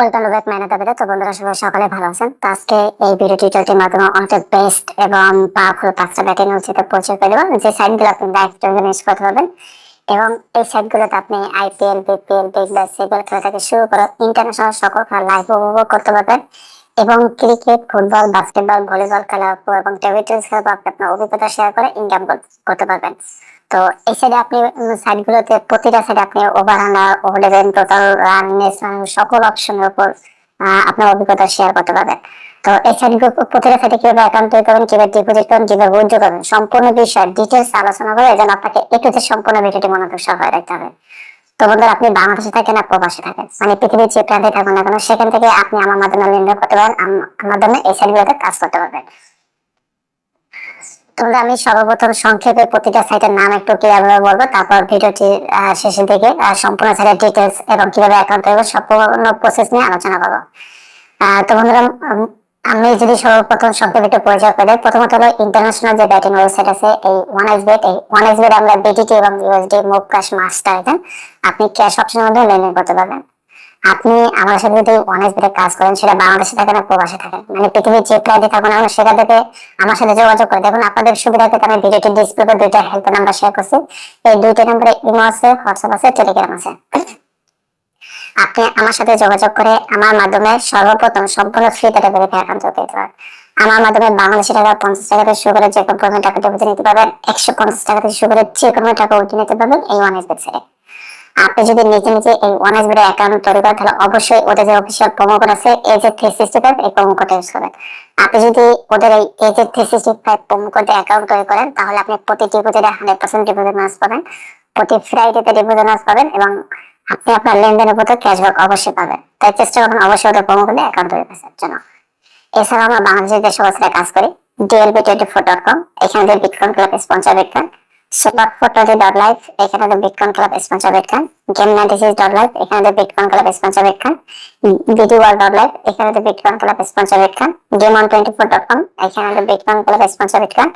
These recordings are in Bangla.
ওয়েলকাম ব্যাক মাইনা তো বন্ধুরা সবাই সকালে, ভালো আছেন? তো আজকে এই ভিডিও টিউটোরিয়ালটির মাধ্যমে অনেকটা বেস্ট এবং পাওয়ারফুল পাঁচটা ব্যাটিং হচ্ছে তো পরিচয় করে যে সাইটগুলো আপনি ডাইরেক্ট ইউজ করতে পারবেন এবং এই সাইটগুলোতে আপনি আইপিএল বিপিএল বিগ ব্যাস সেগুলো খেলা থেকে শুরু করে ইন্টারন্যাশনাল সকল খেলা লাইভ উপভোগ করতে পারবেন। এবং ক্রিকেট, ফুটবল, বাস্কেটবল, ভলিবল খেলা এবং টেবিল টেনিস খেলা আপনি আপনার অভিজ্ঞতা শেয়ার করে ইনকাম করতে পারবেন। তো এই সাইডে আপনি সাইডগুলোতে প্রতিটা সাইডে আপনি over runner over total run সকল অপশনের উপর আপনার অভিজ্ঞতা শেয়ার করতে পারবেন। তো এই সাইডগুলো প্রতিটা সাইডে কীভাবে অ্যাকাউন্ট তৈরি করবেন, কীভাবে ডিপোজিট করবেন, কীভাবে উইথড্র করবেন, সম্পূর্ণ বিষয় ডিটেলস আলোচনা করে জন্য আপনাকে একটু সম্পূর্ণ ভিডিওটি মনোযোগ সহকারে দেখতে হবে। তো বন্ধুরা, আপনি বাংলাদেশে থাকেন না, প্রবাসে থাকেন? মানে পৃথিবীর যে প্রান্তে থাকুন না কেন, সেখান থেকে আপনি আমার মাধ্যমে লেনদেন করতে পারেন আমার মাধ্যমে এই সাইটগুলোতে কাজ করতে পারবেন। তোমরা আমি সর্বপ্রথম সংক্ষেপে প্রতিটা সাইটের নাম একটু কীভাবে বলব, তারপর ভিডিওটি শেষের দিকে সম্পূর্ণ সাইটের ডিটেলস এবং কীভাবে অ্যাকাউন্ট করব সম্পূর্ণ প্রসেস নিয়ে আলোচনা করব। তো বন্ধুরা আমি যদি সর্বপ্রথম সংক্ষেপে পরিচয় করে প্রথমত হলো ইন্টারন্যাশনাল যে ব্যাটিং ওয়েবসাইট আছে, এই ওয়ান এস বেট এই ওয়ান এস বেট আমরা বিটিটি এবং USD move cash master then আপনি ক্যাশ অপশনের মধ্যে লেনদেন করতে পারবেন। আপনি আমার সাথে যদি অনেক বেড়ে কাজ করেন, সেটা বাংলাদেশে থাকেন না, প্রবাসে থাকেন মানে পৃথিবীর যে প্রান্তে থাকুন আমরা সেটা থেকে আমার সাথে যোগাযোগ করে। দেখুন, আপনাদের সুবিধাতে আমি ভিডিওটি ডিসপ্লেতে দুইটা হেল্প নাম্বার শেয়ার করছি। এই দুইটা নাম্বারে ইমো আছে হোয়াটসঅ্যাপ আছে টেলিগ্রাম আছে। আপনি আমার সাথে যোগাযোগ করে আমার মাধ্যমে সর্বপ্রথম সম্পূর্ণ ফ্রিতে ভেরিফাই অ্যাকাউন্ট করতে দিতে পারেন আমার মাধ্যমে বাংলাদেশি টাকা পঞ্চাশ টাকা থেকে শুরু করে যে কোনো পরিমাণ টাকা ডিপোজিট নিতে পারবেন, একশো পঞ্চাশ টাকা থেকে শুরু করে যে কোনো টাকা উঠিয়ে নিতে পারবেন এই ওয়ান এস ওয়েবসাইটে আপনি যদি নিজে নিজে এই ওয়ান এস বিডি অ্যাকাউন্ট তৈরি করেন, তাহলে অবশ্যই ওদের যে অফিসিয়াল প্রোমো কোড আছে এই যে থ্রি সিক্সটি ফাইভ এই প্রোমো কোড ইউজ করবেন। আপনি যদি ওদের এই এই যে থ্রি সিক্সটি ফাইভ প্রোমো কোডে অ্যাকাউন্ট তৈরি করেন, তাহলে আপনি প্রতি ডিপোজিটে হান্ড্রেড পার্সেন্ট ডিপোজিট মাস পাবেন। প্রতি ফ্রাইডেতে ডিপোজিট মাস পাবেন এবং আপনি আপনার লেনদেনের প্রতি ক্যাশব্যাক অবশ্যই পাবেন। তাই চেষ্টা করবেন অবশ্যই ওদের প্রোমো কোডে অ্যাকাউন্ট তৈরি করার জন্য। এছাড়া আমরা বাংলাদেশের যে সমস্ত কাজ করি DLB twenty four dot com এখানে যে bitcoin club sponsor bitcoin super forty dot life এখানে যে bitcoin club sponsor bitcoin game ninety six dot life এখানে যে bitcoin club sponsor bitcoin BD world dot life এখানে যে bitcoin club sponsor bitcoin game on twenty four dot com এখানে যে বিটকয়েন ক্লাব স্পন্সর বিটকয়েন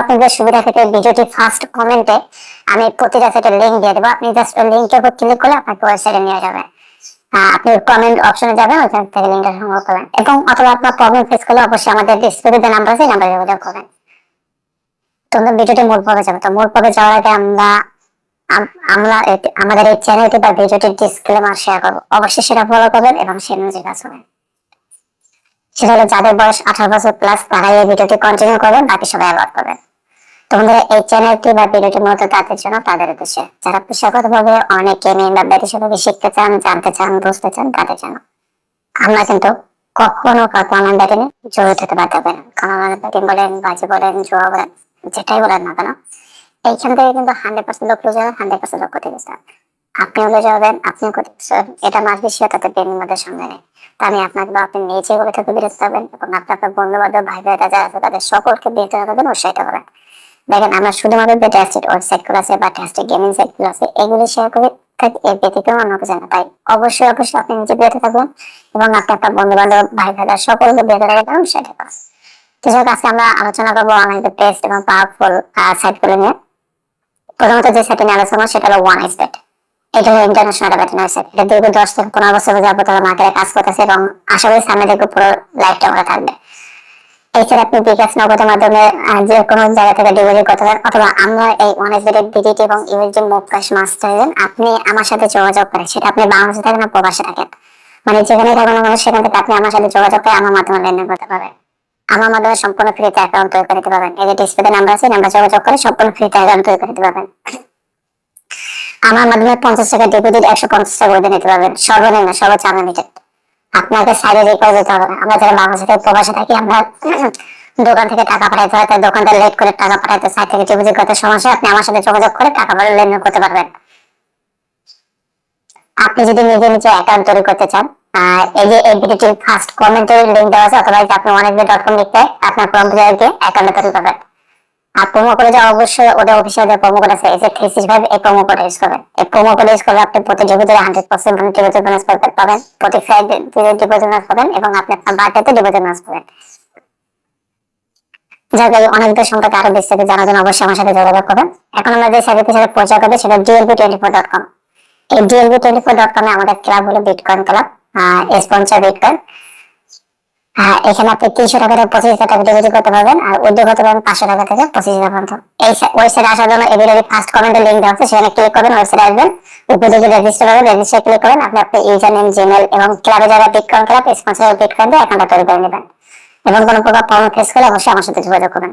আপনি ডিসপ্লে আমি প্রতিটা লিঙ্ক দিয়ে দেবো। আপনি জাস্ট উপর ক্লিক করলে নিয়ে আপনি কমেন্ট অপশনে যাবেন, ওইখান থেকে সংগ্রহ করবেন। এবং অথবা আপনার প্রবলেম ফেস করলে অবশ্যই আমাদের ডিসপ্লেতে যে নাম্বার আছে নাম্বারে যোগাযোগ করবেন। তোমরা ভিডিওটি মূল পর্বে যাবে। তো মূল পর্বে যাওয়ার আগে আমরা আমরা আমাদের এই চ্যানেলটি বা ভিডিওটি ডিসক্লেমার শেয়ার করব। অবশ্যই সেটা ফলো করবেন এবং সেই অনুযায়ী কাজ করবেন। সেটা হলো যাদের বয়স আঠারো বছর প্লাস তারাই এই ভিডিওটি কন্টিনিউ করবেন, বাকি সবাই অ্যাভয়েড করবেন। তো বন্ধুরা, এই চ্যানেলটি বা ভিডিওটি মূলত তাদের জন্য, তাদের উদ্দেশ্যে। যারা পেশাগতভাবে অনেক গেমিং বা ব্যাটিং শিখতে চান, জানতে চান, বুঝতে চান, তাদের জন্য। আমরা কিন্তু কখনো কাউকে অনলাইন ব্যাটিং জড়িত হতে বাধ্য হবে না। কারণ অনলাইন ব্যাটিং বলেন, বাজি বলেন, জুয়া বলেন যেটাই বলেন না কেন, এইখান থেকে কিন্তু হান্ড্রেড পার্সেন্ট লোক লুজে হান্ড্রেড পার্সেন্ট লোক ক্ষতিগ্রস্ত। আপনিও লুজে হবেন, আপনিও ক্ষতিগ্রস্ত হবেন। এটা মাস বেশি তাদের গেমিং মধ্যে সঙ্গে নেই তা আমি আপনাকে বা আপনি নিজে করে থেকে বিরত থাকবেন এবং আপনার আপনার বন্ধু বান্ধব ভাই ভাই যারা আছে, তাদের সকলকে বিরত রাখবেন উৎসাহিত করেন দেখেন, আমরা শুধুমাত্র যে টেস্টেড ওয়েবসাইটগুলো আছে বা টেস্টেড গেমিং সাইটগুলো আছে, এগুলো শেয়ার করে থাকি, এর ব্যতীত অন্য কিছু না তাই অবশ্যই অবশ্যই আপনি নিজে বিরত থাকবেন এবং আপনি আপনার বন্ধু বান্ধব ভাই ভাই সকলকে বিরত রাখবেন উৎসাহিত করেন যাই আজকে আমরা আলোচনা করব অনলাইন টেস্ট এবং পাওয়ারফুল সাইটগুলো নিয়ে। প্রথমত যে সাইটে নিয়ে আলোচনা সেটা হলো ওয়ান বেট এটা হলো ইন্টারন্যাশনাল ব্যাটিং ওয়েবসাইট এটা দীর্ঘ দশ থেকে পনেরো বছর যাবত তারা মার্কেটে কাজ করতেছে এবং আশা করি সামনে দেখব পুরো লাইফটা ওরা থাকবে। এছাড়া আপনি বিকাশ নগদের মাধ্যমে যে কোনো জায়গা থেকে ডিপোজিট করতে পারেন, অথবা আমরা এই ওয়ান এস বেটের বিডিটি এবং ইউএসডি মুভ ক্যাশ মাস্টার আপনি আমার সাথে যোগাযোগ করেন। সেটা আপনি বাংলাদেশে থাকেন না, প্রবাসে থাকেন। মানে যেখানে থাকুন সেখান থেকে আপনি আমার সাথে যোগাযোগ করে আমার মাধ্যমে লেনদেন করতে পারবেন। আমার মাধ্যমে সম্পূর্ণ ফ্রিতে অ্যাকাউন্ট তৈরি করে দিতে পারবেন। এই যে ডিসপ্লেতে নাম্বার আছে নাম্বার যোগাযোগ করে সম্পূর্ণ ফ্রিতে অ্যাকাউন্ট তৈরি করে দিতে পারবেন। আমার মাধ্যমে পঞ্চাশ টাকা ডিপোজিট একশো পঞ্চাশ টাকা করে নিতে পারবেন। সর্বনিম্ন, সর্বোচ্চ আনলিমিটেড আপনাকে সাইডে রেখে যেতে হবে না। আমরা যারা বাংলাদেশে থেকে প্রবাসে থাকি, আমরা দোকান থেকে টাকা পাঠাইতে হয় তাই দোকানদার লেট করে টাকা পাঠাইতে সাইড থেকে ডিপোজিট করতে সমস্যা আপনি আমার সাথে যোগাযোগ করে টাকা পাঠালে লেনদেন করতে পারবেন। আপনি যদি নিজে নিজে অ্যাকাউন্ট তৈরি করতে চান এই যে এই ভিডিওটির ফার্স্ট কমেন্টে লিঙ্ক দেওয়া আছে অথবা আপনি অনেক ডট কম লিখতে আপনার কম্পিউটারে গিয়ে অ্যাকাউন্ট তৈরি করবেন। আর প্রোমো কোডে যে অবশ্যই ওদের অফিসিয়াল যে প্রোমো কোড আছে এসে থ্রিসিক্স ফাইভ এই প্রোমো কোড ইউজ করবেন। এই প্রোমো কোড ইউজ করলে আপনি প্রতি ডিপোজিটে হান্ড্রেড পার্সেন্ট ডিপোজিট বোনাস পাবেন প্রতি ফ্রাইডে ডিপোজিট বোনাস পাবেন, এবং আপনি আপনার বার্থডেতে ডিপোজিট বোনাস পাবেন। এই অনেকদের সম্পর্কে আরও বিস্তারিত জানার জন্য অবশ্যই আমার সাথে যোগাযোগ করবেন। এখন আমরা যে সাইটের সাথে পরিচয় করব, সেটা DLB twenty four dot com twenty four dot কমে আমাদের ক্লাব হলো বিটকয়েন ক্লাব স্পন্সর বিটকয়েন এখানে আপনি তিনশো টাকা থেকে পঁচিশ হাজার টাকা করতে পারবেন আর পাঁচশো টাকা থেকে পঁচিশ হাজার পর্যন্ত। এই আসার জন্য এই ফার্স্ট কমেন্টের লিঙ্ক দেওয়া সেখানে ক্লিক করবেন আসবেন। রেজিস্টার রেজিস্টার ক্লিক করবেন আপনি ইউজার নেম জিমেল এবং ক্লাবের জায়গায় বিটকয়েন ক্লাব স্পন্সর বিটকয়েন দিয়ে অ্যাকাউন্টটা তৈরি করে নেবেন। এবং কোনো প্রকার প্রবলেম ফেস করলে অবশ্যই আমার সাথে যোগাযোগ করবেন।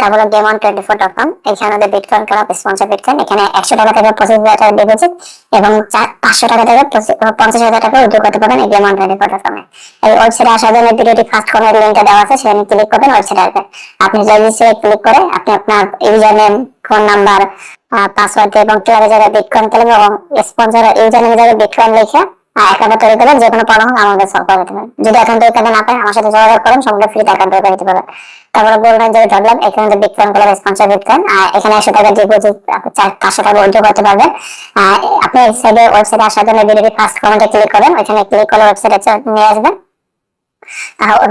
তারপরে game on twenty four dot com এখানে আমাদের বিটকয়েন ক্লাব স্পন্সর বিটকয়েন এখানে একশো টাকা থেকে পঁচিশ হাজার টাকা ডিপোজিট এবং পাঁচশো টাকা থেকে পঞ্চাশ হাজার টাকা উদ্যোগ করতে পারবেন এই গেম টোয়েন্টি ফোর ডট কমে এই ওয়েবসাইটে আসার জন্য ভিডিওটি ফার্স্ট কমেন্ট লিঙ্কটা দেওয়া আছে, সেখানে ক্লিক করবেন ওয়েবসাইটে আসবেন। আপনি রেজিস্টারে ক্লিক করে আপনি আপনার user name phone number password এবং ক্লাবে যারা বিটকয়েন ক্লাব এবং স্পন্সর ইউজার নেমে যারা বিটকয়েন লিখে এখানে টাকা টাকা করতে আপনি এই আসার জন্য ক্লিক করেন ওইখানে ক্লিক করে ওয়েবসাইটে নিয়ে আসবেন।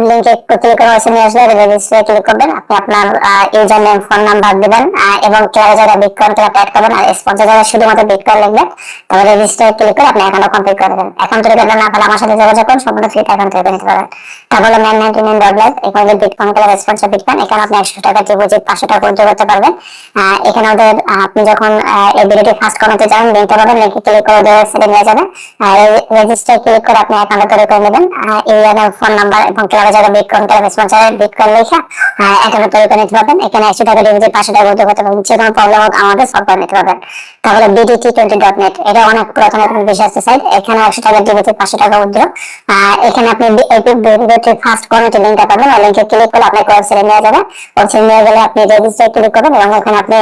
লিংকে ক্লিক করে ওয়েবসাইট নিয়ে আসলে রেজিস্টারে ক্লিক করবেন। আপনি আপনার ইউজার নেম ফোন নাম্বার দিবেন এবং ক্লাবে যারা বিটকয়েন ক্লাব অ্যাড করবেন, আর স্পন্সর যারা শুধুমাত্র বিটকয়েন লিখবেন তারপর রেজিস্টারে ক্লিক করে আপনি অ্যাকাউন্ট কমপ্লিট করে দেবেন। অ্যাকাউন্ট তৈরি করবেন না আমার সাথে যোগাযোগ করুন, সম্পূর্ণ ফ্রি অ্যাকাউন্ট তৈরি নিতে পারবেন। তারপর ম্যান নাইনটি নাইন ডট এখানে বিটকয়েন ক্লাব স্পন্সর বিটকয়েন এখানে আপনি একশো টাকা ডিপোজিট পাঁচশো টাকা উদ্যোগ করতে পারবেন। এখানে ওদের আপনি যখন এই ভিডিওটি ফার্স্ট কমেন্টে যাবেন লিঙ্কটা পাবেন লিঙ্কে ক্লিক করে ওদের ওয়েবসাইটে নিয়ে যাবেন। রেজিস্টার ক্লিক করে আপনি অ্যাকাউন্ট তৈরি করে নেবেন। ইউজার ফোন নাম্বার এবং ক্লাবে যারা বিটকয়েন ক্লাব স্পন্সর বিটকয়েন লেখা অ্যাকাউন্ট তৈরি করে নিতে পারবেন। এখানে একশো টাকা ডিপোজিট পাঁচশো টাকা করতে পারবেন যে কোনো প্রবলেম হোক আমাদের সলভ করে নিতে পারবেন। তাহলে বিডিটি টোয়েন্টি ডট নেট এটা অনেক পুরাতন একটা বিশেষ সাইট এখানে একশো টাকা ডিপোজিট পাঁচশো টাকা উদ্যোগ এখানে আপনি ফার্স্ট কমিটি লিঙ্কটা পাবেন। ওই লিঙ্কে ক্লিক করলে আপনাকে ওয়েবসাইটে নিয়ে যাবে। ওয়েবসাইটে নিয়ে গেলে আপনি রেজিস্টার ক্লিক করবেন, এবং ওখানে আপনি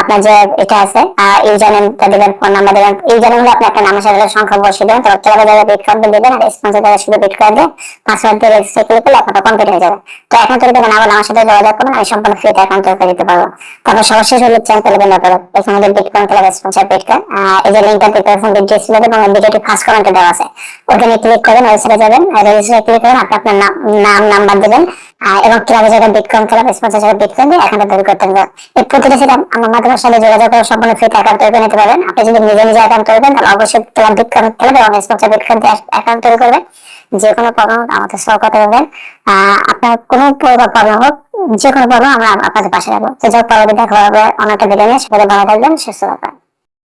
আপনার যে এটা আছে ইউজার নেমটা দেবেন ফোন নাম্বার দেবেন। ইউজার নেম আপনি একটা নামের সাথে সংখ্যা বসিয়ে দেবেন। তারপর ক্লাবে যাবে বিটকয়েন দেবেন, আর স্পন্সর যাবে শুধু বিটকয়েন দিয়ে পাসওয়ার্ড দিয়ে রেজিস্টার ক্লিক করলে আপনার কমপ্লিট হয়ে যাবে। তো এখন তৈরি করবেন আবার আমার সাথে যোগাযোগ করবেন আমি সম্পূর্ণ ফ্রিতে অ্যাকাউন্ট তৈরি করে দিতে পারব। তারপর সর্বশেষ হলো চ্যানেল টেলিগ্রাম ব্যাপারে এখানে আমাদের বিটকয়েন ক্লাব স্পন্সর বিটকয়েন এই যে লিঙ্কটা দেখতে পাচ্ছেন ডিসপ্লে এবং ভিডিওটি ফার্স্ট কমেন্টে দেওয়া আছে। ওখানে ক্লিক করবেন ওয়েবসাইটে যাবেন রেজিস্টারে ক্লিক করবেন, আপনি আপনার নাম নাম্বার দেবেন। এবং ক্লাবে যারা বিটকয়েন ক্লাব স্পন্সর যারা বিটকয়েন দিয়ে অ্যাকাউন্ট তৈরি করতে হবে। এই প্রতিটা সেটা আমার মাধ্যমের সাথে যোগাযোগ করে সম্পূর্ণ ফ্রিতে অ্যাকাউন্ট তৈরি করে নিতে পারবেন। আপনি যদি নিজে নিজে অ্যাকাউন্ট তৈরি করেন, তাহলে অবশ্যই ক্লাব বিটকয়েন ক্লাব এবং স্পন্সর বিটকয়েন দিয়ে অ্যাকাউন্ট তৈরি করবেন যে কোনো প্রবলেম আমাদের সলভ করতে পারবেন। আপনার কোনো প্রবলেম হোক, যে কোনো প্রবলেম আমরা আপনাদের পাশে যাব তো যাক, পরবর্তী দেখা হবে অনেকটা ভিডিও নিয়ে। সেটা ভালো থাকবেন, সুস্থ থাকবেন।